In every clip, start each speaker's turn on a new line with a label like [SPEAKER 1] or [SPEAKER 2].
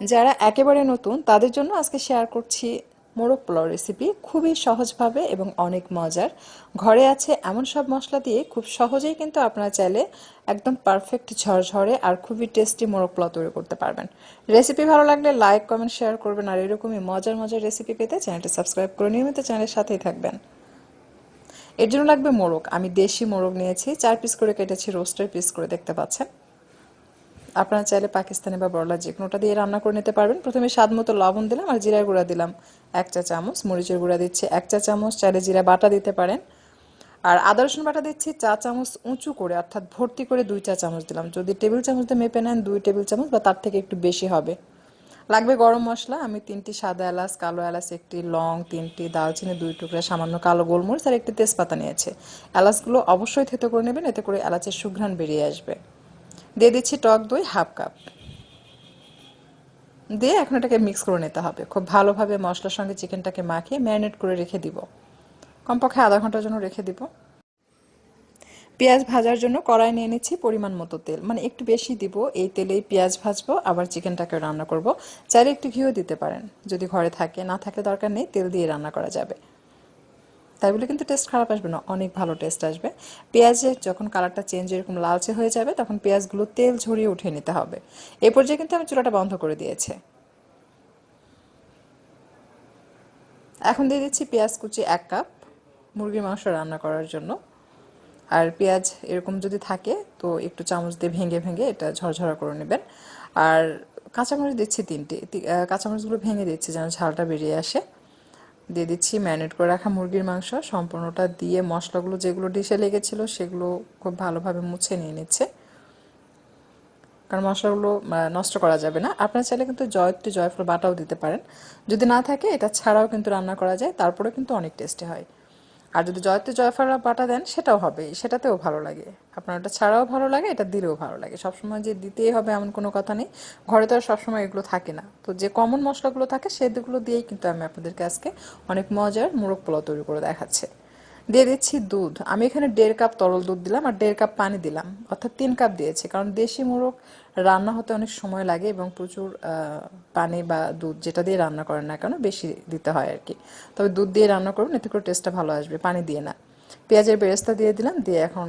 [SPEAKER 1] যারা একেবারে নতুন, তাদের জন্য আজকে শেয়ার করছি মোরগ পোলাও রেসিপি খুবই সহজভাবে এবং অনেক মজার। ঘরে আছে এমন সব মশলা দিয়ে খুব সহজেই কিন্তু আপনারা চাইলে একদম পারফেক্ট ঝরঝরে আর খুবই টেস্টি মোরগ পোলাও তৈরি করতে পারবেন। রেসিপি ভালো লাগলে লাইক কমেন্ট শেয়ার করবেন আর এরকমই মজার মজার রেসিপি পেতে চ্যানেলটি সাবস্ক্রাইব করে নিয়মিত চ্যানেলের সাথেই থাকবেন। এর জন্য লাগবে মোরগ। আমি দেশি মোরগ নিয়েছি, চার পিস করে কেটেছি রোস্টার পিস করে দেখতে পাচ্ছেন। আপনারা চাইলে পাকিস্তানি বা বড়লা যে কোনোটা দিয়ে রান্না করে নিতে পারবেন। প্রথমে স্বাদ মতো লবণ দিলাম আর জিরার গুঁড়া দিলাম। এক চা চামচ মরিচের গুঁড়া দিচ্ছি, এক চা চামচ চাইলে জিরা বাটা দিতে পারেন। আর আদা রসুন বাটা দিচ্ছি চা চামচ উঁচু করে, অর্থাৎ ভর্তি করে দুই চা চামচ দিলাম। যদি টেবিল চামচ দিয়ে মেপে নেন, দুই টেবিল চামচ বা তার থেকে একটু বেশি হবে। লাগবে গরম মশলা, আমি তিনটি সাদা এলাচ, কালো এলাচ, একটি লং, তিনটি দালচিনি দুই টুকরা সামান্য কালো গোলমরিচ আর একটি তেজপাতা নিয়েছে। এলাচগুলো অবশ্যই থেতো করে নেবেন, এতে করে এলাচের সুঘ্রাণ বেরিয়ে আসবে। দিয়ে দিচ্ছি টক দই হাফ কাপ। দিয়ে এখন এটাকে মিক্স করে নিতে হবে। খুব ভালোভাবে মশলার সঙ্গে চিকেনটাকে মাখিয়ে ম্যারিনেট করে রেখে দিব। কমপক্ষে আধা ঘণ্টার জন্য রেখে দিব। পেঁয়াজ ভাজার জন্য কড়াই নিয়ে নিচ্ছি পরিমাণ মতো তেল। মানে একটু বেশি দিব, এই তেলেই পেঁয়াজ ভাজবো, আবার চিকেনটাকে রান্না করব। চাইলে একটু ঘিও দিতে পারেন। যদি ঘরে থাকে, না থাকে দরকার নেই, তেল দিয়ে রান্না করা যাবে। তাই বলে কিন্তু টেস্ট খারাপ আসবে না, অনেক ভালো টেস্ট আসবে। পেঁয়াজের যখন কালারটা চেঞ্জ এরকম লালচে হয়ে যাবে, তখন পেঁয়াজগুলো তেল ঝরিয়ে উঠিয়ে নিতে হবে। এই পর্যায়ে কিন্তু আমি চুলাটা বন্ধ করে দিয়েছি। এখন দিয়ে দিচ্ছি পেঁয়াজ কুচি এক কাপ মুরগির মাংস রান্না করার জন্য। আর পেঁয়াজ এরকম যদি থাকে, তো একটু চামচ দিয়ে ভেঙে ভেঙে এটা ঝরঝরা করে নেবেন। আর কাঁচামরিচ দিচ্ছি তিনটি কাঁচামরিচগুলো ভেঙে দিচ্ছি যেন ঝালটা বেরিয়ে আসে। দিয়ে দিচ্ছি ম্যারিনেট করে রাখা মুরগির মাংস। সম্পূর্ণটা দিয়ে মশলাগুলো যেগুলো ডিশে লেগেছিলো সেগুলো খুব ভালোভাবে মুছে নিয়ে নিচ্ছে। কারণ মশলাগুলো নষ্ট করা যাবে না। আপনার চাইলে কিন্তু জয়ত্রী জয়ফল বাটাও দিতে পারেন। যদি না থাকে, এটা ছাড়াও কিন্তু রান্না করা যায়। তারপরে কিন্তু অনেক টেস্টি হয়। আর যদি জয়তে জয়ফল বাটা দেন, সেটাও হবে। সেটাতেও ভালো লাগে। আপনার ওটা ছাড়াও ভালো লাগে, এটা দিলেও ভালো লাগে। সবসময় যে দিতেই হবে এমন কোনো কথা নেই। ঘরে তো আর সবসময় এগুলো থাকে না। তো যে কমন মশলাগুলো থাকে, সেগুলো দিয়েই কিন্তু আমি আপনাদেরকে আজকে অনেক মজার মোরগ পোলাও তৈরি করে দেখাচ্ছি। দিয়ে দিচ্ছি দুধ। আমি এখানে দেড় কাপ তরল দুধ দিলাম আর দেড় কাপ পানি দিলাম। অর্থাৎ তিন কাপ দিয়েছি, কারণ দেশি মোরগ রান্না হতে অনেক সময় লাগে এবং প্রচুর পানি বা দুধ যেটা দিয়ে রান্না করেন না কেন বেশি দিতে হয় আর কি তবে দুধ দিয়ে রান্না করুন, এতে করে টেস্টটা ভালো আসবে, পানি দিয়ে না। পেঁয়াজের বেরেস্তা দিয়ে দিলাম, দিয়ে এখন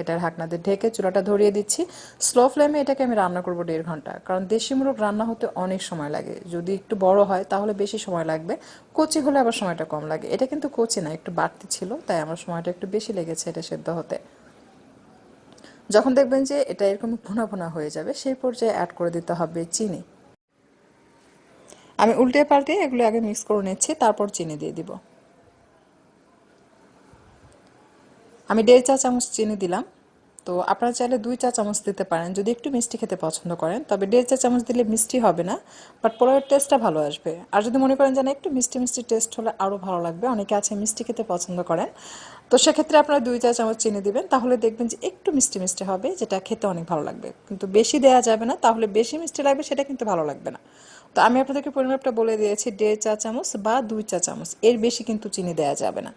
[SPEAKER 1] এটার দিয়ে ঢেকে চুলাটা ধরিয়ে দিচ্ছি। স্লো ফ্লেমে এটাকে আমি রান্না করব দেড় ঘণ্টা। কারণ দেশি মুরগ রান্না হতে অনেক সময় লাগে। যদি একটু বড় হয়, তাহলে বেশি সময় লাগবে। কচি হলে আবার সময়টা কম লাগে। এটা কিন্তু কচি না, একটু বাড়তি ছিল, তাই আমার সময়টা একটু বেশি লেগেছে এটা সেদ্ধ হতে। যখন দেখবেন যে এটা এরকম ভুনা ভুনা হয়ে যাবে, সেই পর্যায়ে অ্যাড করে দিতে হবে চিনি। আমি উল্টে পাল্টে এগুলো আগে মিক্স করে নিচ্ছি, তারপর চিনি দিয়ে দিব। আমি দেড় চা চামচ চিনি দিলাম। তো আপনারা চাইলে দুই চা চামচ দিতে পারেন। যদি একটু মিষ্টি খেতে পছন্দ করেন, তবে দেড় চা চামচ দিলে মিষ্টি হবে না, বাট পোলাওয়ের টেস্টটা ভালো আসবে। আর যদি মনে করেন যে না, একটু মিষ্টি মিষ্টি টেস্ট হলে আরও ভালো লাগবে, অনেকে আছে মিষ্টি খেতে পছন্দ করেন। তো সেক্ষেত্রে আপনারা দুই চা চামচ চিনি দিবেন, তাহলে দেখবেন যে একটু মিষ্টি মিষ্টি হবে, যেটা খেতে অনেক ভালো লাগবে। কিন্তু বেশি দেওয়া যাবে না, তাহলে বেশি মিষ্টি লাগবে, সেটা কিন্তু ভালো লাগবে না। তো আমি আপনাদেরকে পরিমাপটা বলে দিয়েছি, দেড় চা চামচ বা দুই চা চামচ। এর বেশি কিন্তু চিনি দেওয়া যাবে না।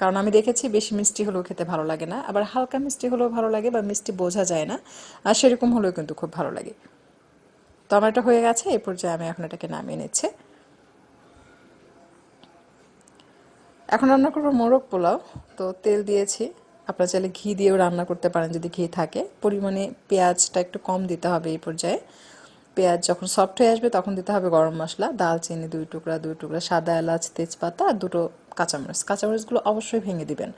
[SPEAKER 1] কারণ আমি দেখেছি বেশি মিষ্টি হলেও খেতে ভালো লাগে না, আবার হালকা মিষ্টি হলেও ভালো লাগে বা মিষ্টি বোঝা যায় না, আর সেরকম হলেও কিন্তু খুব ভালো লাগে। তো আমার এটা হয়ে গেছে এই পর্যায়ে আমি এখন এটাকে নামিয়ে নিচ্ছে। এখন রান্না করব মোরগ পোলাও, তো তেল দিয়েছি। আপনারা চাইলে ঘি দিয়েও রান্না করতে পারেন যদি ঘি থাকে। পরিমাণে পেঁয়াজটা একটু কম দিতে হবে এই পর্যায়ে। পেঁয়াজ যখন সফট হয়ে আসবে তখন দিতে হবে গরম মশলা, দালচিনি দুই টুকরা দুই টুকরা সাদা এলাচ, তেজপাতা, আর দুটো কাঁচামরিচ। কাঁচামরিচগুলো অবশ্যই ভেঙে দিবেন।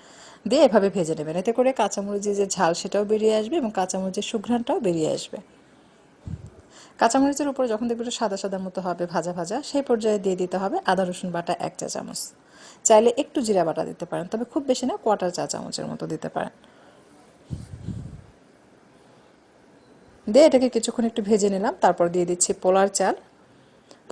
[SPEAKER 1] দিয়ে এভাবে ভেজে নেবেন। এতে করে কাঁচামরিচের যে ঝাল সেটাও বেরিয়ে আসবে এবং কাঁচামরিচের সুঘ্রাণটাও বেরিয়ে আসবে। কাঁচামরিচের উপরে যখন দেখবে সাদা সাদা মতো হবে, ভাজা ভাজা, সেই পর্যায়ে দিয়ে দিতে হবে আদা, রসুন বাটা এক চা চামচ। চাইলে একটু জিরা বাটা দিতে পারেন, তবে খুব বেশি না, কোয়াটার চা চামচের মতো দিতে পারেন। দিয়ে এটাকে কিছুক্ষণ একটু ভেজে নিলাম, তারপর দিয়ে দিচ্ছি পোলার চাল।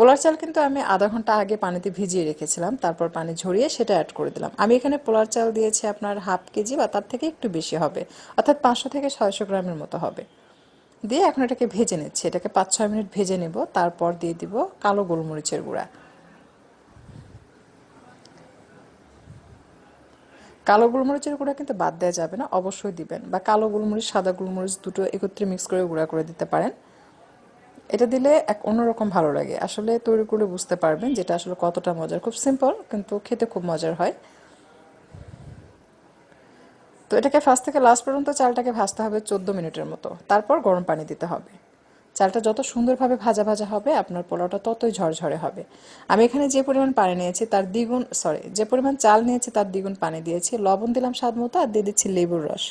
[SPEAKER 1] পোলার চাল কিন্তু আমি আধা ঘণ্টা আগে পানিতে ভিজিয়ে রেখেছিলাম, তারপর পানি ঝরিয়ে সেটা অ্যাড করে দিলাম। আমি এখানে পোলার চাল দিয়েছি আপনার হাফ কেজি বা তার থেকে একটু বেশি হবে, অর্থাৎ পাঁচশো থেকে ছয়শো গ্রামের মতো হবে। দিয়ে এখন এটাকে ভেজে নিচ্ছি, এটাকে পাঁচ ছয় মিনিট ভেজে নেব, তারপর দিয়ে দিব কালো গোলমরিচের গুঁড়া। কালো গোলমরিচের গুঁড়া কিন্তু বাদ দেওয়া যাবে না, অবশ্যই দিবেন, বা কালো গোলমরিচ, সাদা গোলমরিচ দুটো একত্রে মিক্স করে গুঁড়া করে দিতে পারেন। এটা দিলে এক অন্যরকম ভালো লাগে। আসলে তৈরি করে বুঝতে পারবেন যেটা আসলে কতটা মজার। খুব সিম্পল কিন্তু খেতে খুব মজার হয়। তো এটাকে ফার্স্ট থেকে লাস্ট পর্যন্ত চালটাকে ভাজতে হবে চোদ্দ মিনিটের মতো। তারপর গরম পানি দিতে হবে। চালটা যত সুন্দরভাবে ভাজা ভাজা হবে, আপনার পোলাওটা ততই ঝরঝরে হবে। আমি এখানে যে পরিমাণ পানি নিয়েছি, তার দ্বিগুণ সরি যে পরিমাণ চাল নিয়েছি, তার দ্বিগুণ পানি দিয়েছি। লবণ দিলাম স্বাদ মতো আর দিয়ে দিচ্ছি লেবুর রস।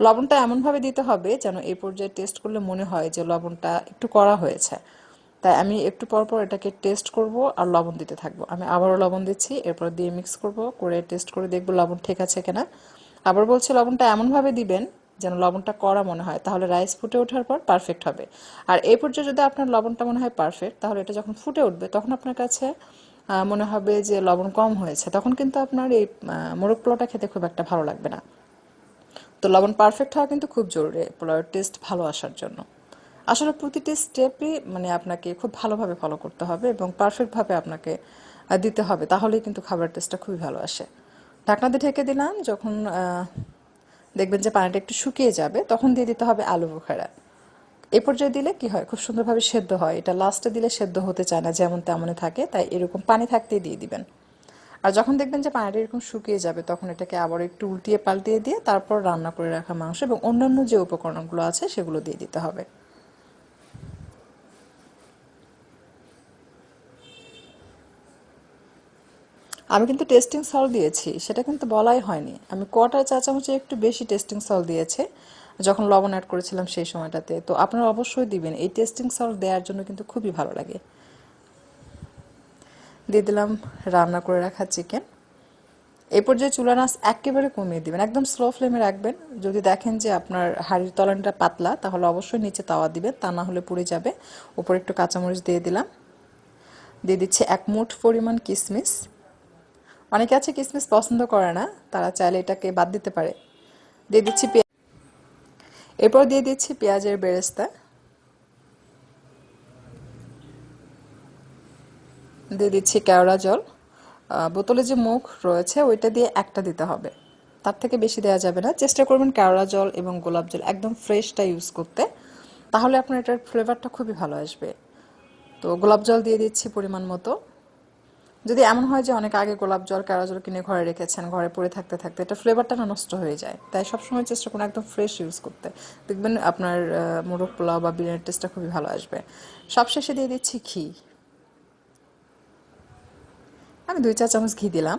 [SPEAKER 1] লবণটা এমনভাবে দিতে হবে যেন এই পর্যায়ে টেস্ট করলে মনে হয় যে লবণটা একটু করা হয়েছে। তাই আমি একটু পর পর এটাকে টেস্ট করব আর লবণ দিতে থাকব। আমি আবারও লবণ দিচ্ছি, এরপর দিয়ে মিক্স করব, করে টেস্ট করে দেখব লবণ ঠিক আছে কিনা। আবার বলছি, লবণটা এমনভাবে দিবেন যেন লবণটা কড়া মনে হয়, তাহলে রাইস ফুটে ওঠার পর পারফেক্ট হবে। আর এই পর্যায়ে যদি আপনার লবণটা মনে হয় পারফেক্ট তাহলে এটা যখন ফুটে উঠবে, তখন আপনার কাছে মনে হবে যে লবণ কম হয়েছে। তখন কিন্তু আপনার এই মোরগ পোলাওটা খেতে খুব একটা ভালো লাগবে না। তো লবণ পারফেক্ট হওয়া কিন্তু খুব জরুরি, পোলাওয়ের টেস্ট ভালো আসার জন্য। আসলে প্রতিটি স্টেপই মানে আপনাকে খুব ভালোভাবে ফলো করতে হবে এবং পারফেক্টভাবে আপনাকে দিতে হবে, তাহলেই কিন্তু খাবার টেস্টটা খুবই ভালো আসে। ঢাকনা দিয়ে ঢেকে দিলাম, যখন দেখবেন যে পানিটা একটু শুকিয়ে যাবে, তখন দিয়ে দিতে হবে আলু বোখারা। এই পর্যায়ে দিলে কি হয়, খুব সুন্দরভাবে সেদ্ধ হয়। এটা লাস্টে দিলে সেদ্ধ হতে চায় না, যেমন তেমনই থাকে, তাই এরকম পানি থাকতেই দিয়ে দিবেন। আর যখন দেখবেন যে পানিটা এরকম শুকিয়ে যাবে, তখন এটাকে আবার একটু উল্টিয়ে পাল্টিয়ে দিয়ে তারপর রান্না করে রাখা মাংস এবং অন্যান্য যে উপকরণগুলো আছে সেগুলো দিয়ে দিতে হবে। আমি কিন্তু টেস্টিং সল দিয়েছি, সেটা কিন্তু বলাই হয়নি। আমি কোয়াটার চা চামচে একটু বেশি টেস্টিং সল দিয়েছে, যখন লবণ অ্যাড করেছিলাম সেই সময়টাতে। তো আপনারা অবশ্যই দিবেন, এই টেস্টিং সল দেওয়ার জন্য কিন্তু খুবই ভালো লাগে। দিয়ে দিলাম রান্না করে রাখা চিকেন এই পর্যায়ে চুলার আঁচ একেবারে কমিয়ে দিবেন, একদম স্লো ফ্লেমে রাখবেন। যদি দেখেন যে আপনার হাড়ির তলানটা পাতলা, তাহলে অবশ্যই নিচে তাওয়া দিবেন, তা না হলে পুড়ে যাবে। উপরে একটু কাঁচামরিচ দিয়ে দিলাম। দিয়ে দিচ্ছি এক মুঠ পরিমাণ কিশমিশ অনেকে আছে কিসমিস পছন্দ করে না, তারা চাইলে এটাকে বাদ দিতে পারে। দিয়ে দিচ্ছি পেঁয়াজ। এরপর দিয়ে দিচ্ছি পেঁয়াজের বেরেস্তা। দিয়ে দিচ্ছি কেওড়া জল। বোতলে যে মুখ রয়েছে, ওইটা দিয়ে একটা দিতে হবে। তার থেকে বেশি দেওয়া যাবে না। চেষ্টা করবেন কেওড়া জল এবং গোলাপ জল একদম ফ্রেশটা ইউজ করতে। তাহলে আপনার এটার ফ্লেভারটা খুবই ভালো আসবে। তো গোলাপ জল দিয়ে দিচ্ছি পরিমাণ মতো। যদি এমন হয় যে অনেক আগে গোলাপ জল, কেওড়া জল কিনে ঘরে রেখেছেন, ঘরে পড়ে থাকতে থাকতে, এটা ফ্লেভারটা না নষ্ট হয়ে যায়। তাই সবসময় চেষ্টা করুন একদম ফ্রেশ ইউজ করতে। দেখবেন আপনার মোরগ পোলাও বা বিরিয়ানির টেস্টটা খুবই ভালো আসবে। সবশেষে দিয়ে দিচ্ছি ঘি। আমি দুই চা চামচ ঘি দিলাম।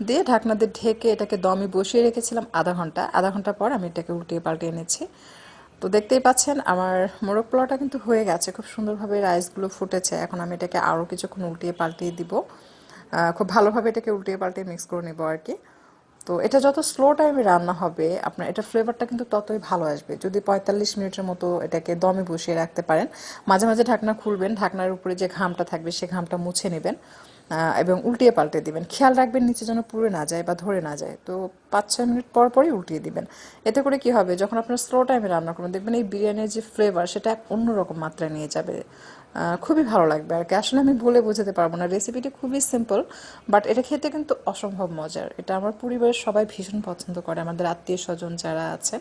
[SPEAKER 1] দিয়ে ঢাকনা দিয়ে ঢেকে এটাকে দমে বসিয়ে রেখেছিলাম আধা ঘণ্টা। আধা ঘণ্টা পর আমি এটাকে উল্টিয়ে পাল্টে এনেছি। তো দেখতেই পাচ্ছেন, আমার মোরগ পোলাওটা কিন্তু হয়ে গেছে। খুব সুন্দরভাবে রাইসগুলো ফুটেছে। এখন আমি এটাকে আরও কিছুক্ষণ উল্টিয়ে পাল্টিয়ে দিব। খুব ভালোভাবে এটাকে উল্টিয়ে পাল্টিয়ে মিক্স করে নেব আর কি। তো এটা যত স্লো টাইমে রান্না হবে, আপনার এটা ফ্লেভারটা কিন্তু ততই ভালো আসবে। যদি পঁয়তাল্লিশ মিনিটের মতো এটাকে দমে বসিয়ে রাখতে পারেন, মাঝে মাঝে ঢাকনা খুলবেন, ঢাকনার উপরে যে ঘামটা থাকবে, সে ঘামটা মুছে নেবেন। এবং উল্টিয়ে পাল্টে দিবেন। খেয়াল রাখবেন নিচে যেন পুড়ে না যায় বা ধরে না যায়। তো পাঁচ, ছয় মিনিট পর পরই উল্টিয়ে দিবেন। এতে করে কি হবে? যখন আপনার স্লো টাইমে রান্না করবেন, দেখবেন এই বিরিয়ানির যে ফ্লেভার সেটা এক অন্যরকম মাত্রায় নিয়ে যাবে। খুবই ভালো লাগবে আর কি। আসলে আমি বলে বোঝাতে পারব না। রেসিপিটি খুবই সিম্পল বাট এটা খেতে কিন্তু অসম্ভব মজার। এটা আমার পরিবারের সবাই ভীষণ পছন্দ করে, আমাদের আত্মীয় স্বজন যারা আছেন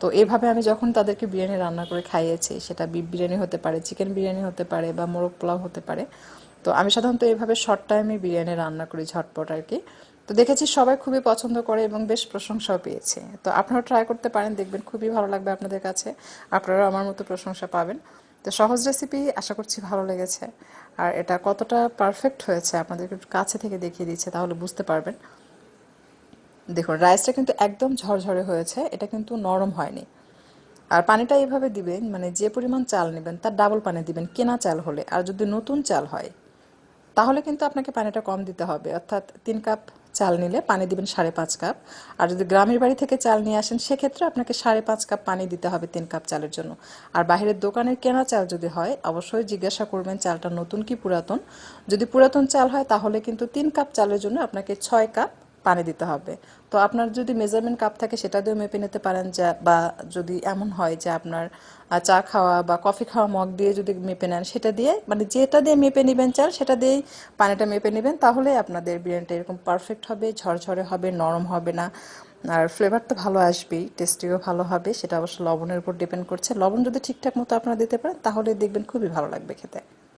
[SPEAKER 1] তো এভাবে আমি যখন তাদেরকে বিরিয়ানি রান্না করে খাইয়েছি, সেটা বিফ বিরিয়ানি হতে পারে চিকেন বিরিয়ানি হতে পারে বা মোরগ পোলাও হতে পারে তো আমি সাধারণত এভাবে শর্ট টাইমে বিরিয়ানি রান্না করি ঝটপট আর কি। তো দেখেছি সবাই খুবই পছন্দ করে এবং বেশ প্রশংসাও পেয়েছে। তো আপনারা ট্রাই করতে পারেন, দেখবেন খুবই ভালো লাগবে আপনাদের কাছে। আপনারাও আমার মতো প্রশংসা পাবেন। তো সহজ রেসিপি আশা করছি ভালো লেগেছে। আর এটা কতটা পারফেক্ট হয়েছে আপনাদেরকে একটু কাছে থেকে দেখিয়ে দিচ্ছে, তাহলে বুঝতে পারবেন। দেখুন রাইসটা কিন্তু একদম ঝরঝরে হয়েছে, এটা কিন্তু নরম হয়নি। আর পানিটা এভাবে দিবেন মানে যে পরিমাণ চাল নেবেন, তার ডাবল পানি দিবেন, কেনা চাল হলে। আর যদি নতুন চাল হয় তাহলে কিন্তু আপনাকে পানিটা কম দিতে হবে। অর্থাৎ তিন কাপ চাল নিলে পানি দিবেন সাড়ে পাঁচ কাপ। আর যদি গ্রামের বাড়ি থেকে চাল নিয়ে আসেন, সেক্ষেত্রে আপনাকে সাড়ে পাঁচ কাপ পানি দিতে হবে তিন কাপ চালের জন্য। আর বাহিরের দোকানের কেনা চাল যদি হয়, অবশ্যই জিজ্ঞাসা করবেন চালটা নতুন কি পুরাতন। যদি পুরাতন চাল হয়, তাহলে কিন্তু তিন কাপ চালের জন্য আপনাকে ছয় কাপ পানি দিতে হবে। তো আপনার যদি মেজারমেন্ট কাপ থাকে সেটা দিয়েও মেপে নিতে পারেন যা, বা যদি এমন হয় যে আপনার চা খাওয়া বা কফি খাওয়া মগ দিয়ে যদি মেপে নেন, সেটা দিয়ে মানে যেটা দিয়ে মেপে নেবেন চাল, সেটা দিয়েই পানিটা মেপে নেবেন, তাহলে আপনাদের বিরিয়ানিটা এরকম পারফেক্ট হবে, ঝরঝরে হবে, নরম হবে না। আর ফ্লেভার তো ভালো আসবেই টেস্টিও ভালো হবে, সেটা অবশ্য লবণের উপর ডিপেন্ড করছে। লবণ যদি ঠিকঠাক মতো আপনারা দিতে পারেন, তাহলে দেখবেন খুবই ভালো লাগবে খেতে।